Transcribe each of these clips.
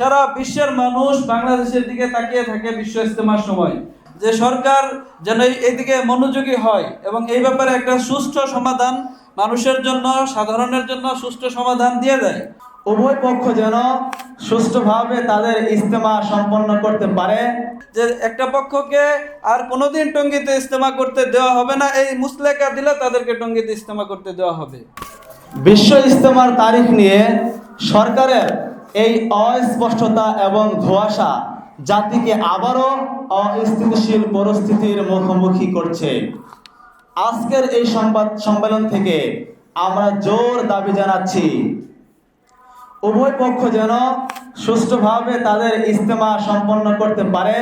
সারা বিশ্বের মানুষ বাংলাদেশের দিকে তাকিয়ে থাকে বিশ্ব ইজতেমার সময়। যে সরকার যেন এইদিকে মনোযোগী হয় এবং এই ব্যাপারে একটা সুষ্ঠু সমাধান মানুষের জন্য, সাধারণের জন্য সুষ্ঠু সমাধান দিয়ে দেয়। উভয় পক্ষ যেন সুষ্ঠুভাবে তাদের ইজতেমা সম্পন্ন করতে পারে। যে একটা পক্ষকে আর কোনোদিন টঙ্গিতে ইজতেমা করতে দেওয়া হবে না, এই মুসলেকা দিলে তাদেরকে টঙ্গিতে ইজতেমা করতে দেওয়া হবে। বিশ্ব ইজতেমার তারিখ নিয়ে সরকারের এই অস্পষ্টতা এবং ধোঁয়াশা জাতিকে আবারও অস্থিতিশীল পরিস্থিতির মুখোমুখি করছে। আজকের এই সংবাদ সম্মেলন থেকে আমরা জোর দাবি জানাচ্ছি, উভয় পক্ষ যেন সুষ্ঠুভাবে তাদের ইস্তেমা সম্পন্ন করতে পারে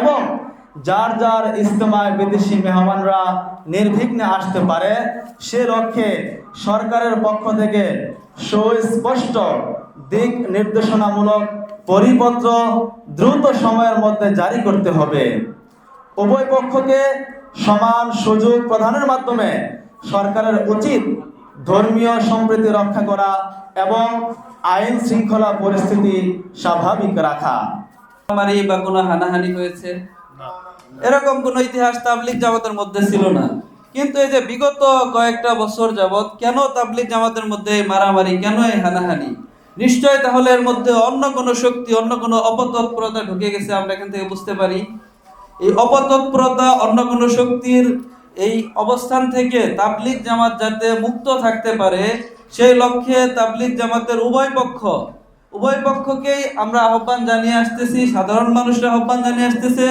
এবং যার যার ইস্তেমায় বিদেশি মেহমানরা নির্বিঘ্নে আসতে পারে, সে লক্ষ্যে সরকারের পক্ষ থেকে সুস্পষ্ট দিক নির্দেশনামূলক পরিপত্র দ্রুত সময়ের মধ্যে জারি করতে হবে। উভয় পক্ষকে সমান সুযোগ প্রদানের মাধ্যমে সরকারের উচিত ধর্মীয় সম্প্রীতি রক্ষা করা এবং আইন শৃঙ্খলা পরিস্থিতি স্বাভাবিক রাখা। মারামারি বা কোনো হানাহানি হয়েছে? এরকম কোনো ইতিহাস তাবলিক জামাতের মধ্যে ছিল না। কিন্তু এই যে বিগত কয়েকটা বছর যাবত কেন তাবলিক জামাতের মধ্যে মারামারি কেন এই হানাহানি? নিশ্চয় তাহলে এর মধ্যে অন্য কোনো শক্তি, অন্য কোনো অপতৎপরতা ঢুকে গেছে, আমরা এখান থেকে বুঝতে পারি। এই অপতৎপরতা, অন্য কোনো শক্তির এই অবস্থান থেকে তাবলিক জামাত যাতে মুক্ত থাকতে পারে, সেই লক্ষ্যে তাবলিক জামাতের উভয় পক্ষ, উভয় পক্ষকেই আমরা আহ্বান জানিয়ে আসতেছি, সাধারণ মানুষরা আহ্বান জানিয়ে আসতেছে,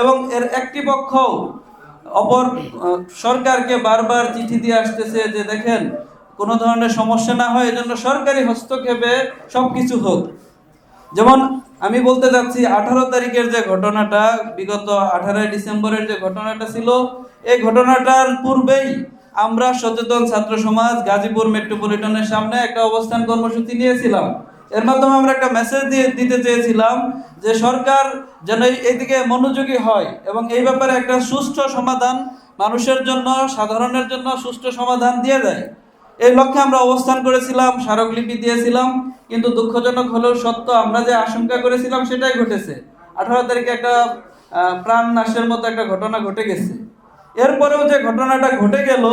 এবং এর একটি পক্ষ অপর সরকারকে বারবার চিঠি দিয়ে আসতেছে যে, দেখেন কোনো ধরনের সমস্যা না হয়, এজন্য সরকারি হস্তক্ষেপে সব কিছু হোক। যেমন আমি বলতে যাচ্ছি, আঠারো তারিখের যে ঘটনাটা, বিগত আঠারোই ডিসেম্বরের যে ঘটনাটা ছিল, এই ঘটনাটার পূর্বেই আমরা সচেতন ছাত্র সমাজ গাজীপুর মেট্রোপলিটনের সামনে একটা অবস্থান কর্মসূচি নিয়েছিলাম। এর মাধ্যমে আমরা একটা মেসেজ দিয়ে দিতে চেয়েছিলাম যে সরকার যেন এই- এইদিকে মনোযোগী হয় এবং এই ব্যাপারে একটা সুষ্ঠু সমাধান মানুষের জন্য, সাধারণের জন্য সুষ্ঠু সমাধান দিয়ে দেয়। এই লক্ষ্যে আমরা অবস্থান করেছিলাম, স্মারকলিপি দিয়েছিলাম, কিন্তু দুঃখজনক হলেও সত্য, আমরা যে আশঙ্কা করেছিলাম সেটাই ঘটেছে। আঠারো তারিখে একটা প্রাণ নাশের মতো একটা ঘটনা ঘটে গেছে। এরপরেও যে ঘটনাটা ঘটে গেল,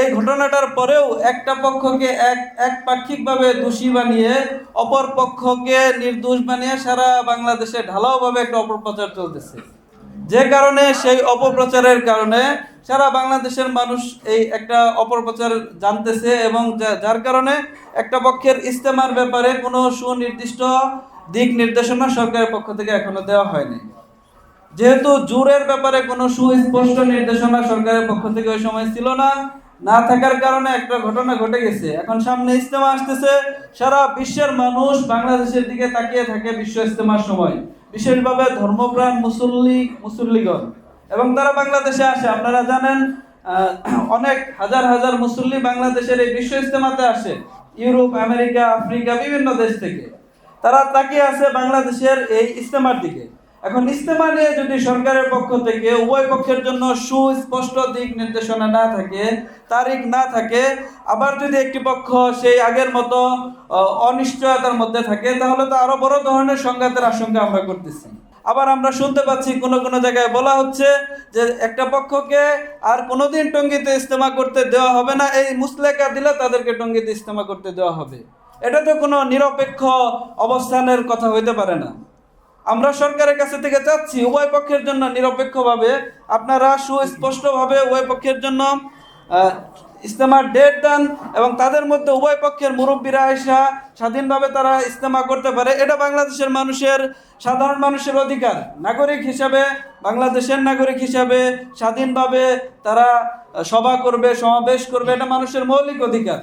এই ঘটনাটার পরেও একটা পক্ষকে এক এক পাক্ষিকভাবে দোষী বানিয়ে, অপর পক্ষকে নির্দোষ বানিয়ে সারা বাংলাদেশে ঢালাওভাবে একটা অপপ্রচার চলতেছে। যে কারণে সেই অপপ্রচারের কারণে সারা বাংলাদেশের মানুষ এই একটা অপপ্রচার জানতেছে এবং যার কারণে একটা পক্ষের ইস্তেমার ব্যাপারে কোনো সুনির্দিষ্ট দিক নির্দেশনা সরকারের পক্ষ থেকে এখনও দেওয়া হয়নি। যেহেতু জোরের ব্যাপারে কোনো সুস্পষ্ট নির্দেশনা সরকারের পক্ষ থেকে ওই সময় ছিল না না থাকার কারণে একটা ঘটনা ঘটে গেছে। এখন সামনে ইস্তেমা আসতেছে, সারা বিশ্বের মানুষ বাংলাদেশের দিকে তাকিয়ে থাকে বিশ্ব ইস্তেমার সময়। বিশেষভাবে ধর্মপ্রাণ মুসল্লি মুসল্লিগণ। এবং তারা বাংলাদেশে আসে। আপনারা জানেন অনেক হাজার হাজার মুসল্লি বাংলাদেশের এই বিশ্ব ইস্তেমাতে আসে। ইউরোপ, আমেরিকা, আফ্রিকা, বিভিন্ন দেশ থেকে। তারা তাকিয়ে আছে বাংলাদেশের এই ইস্তেমার দিকে। এখন ইস্তেমা নিয়ে যদি সরকারের পক্ষ থেকে উভয় পক্ষের জন্য সুস্পষ্ট দিক নির্দেশনা না থাকে, তারিখ না থাকে, আবার যদি একটি পক্ষ সেই আগের মতো অনিশ্চয়তার মধ্যে থাকে, তাহলে তো আরও বড় ধরনের সংঘাতের আশঙ্কা আমরা করতেছি। আবার আমরা শুনতে পাচ্ছি কোনো কোনো জায়গায় বলা হচ্ছে যে একটা পক্ষকে আর কোনোদিন টঙ্গিতে ইস্তেমা করতে দেওয়া হবে না, এই মুসলেকা দিলে তাদেরকে টঙ্গিতে ইস্তেমা করতে দেওয়া হবে। এটা তো কোনো নিরপেক্ষ অবস্থানের কথা হইতে পারে না। আমরা সরকারের কাছে থেকে চাচ্ছি উভয় পক্ষের জন্য নিরপেক্ষভাবে আপনারা সুস্পষ্টভাবে উভয় পক্ষের জন্য ইস্তেমার ডেট দেন এবং তাদের মধ্যে উভয় পক্ষের মুরব্বীরা এসা স্বাধীনভাবে তারা ইস্তেমা করতে পারে। এটা বাংলাদেশের মানুষের, সাধারণ মানুষের অধিকার। নাগরিক হিসাবে, বাংলাদেশের নাগরিক হিসাবে স্বাধীনভাবে তারা সভা করবে, সমাবেশ করবে। এটা মানুষের মৌলিক অধিকার।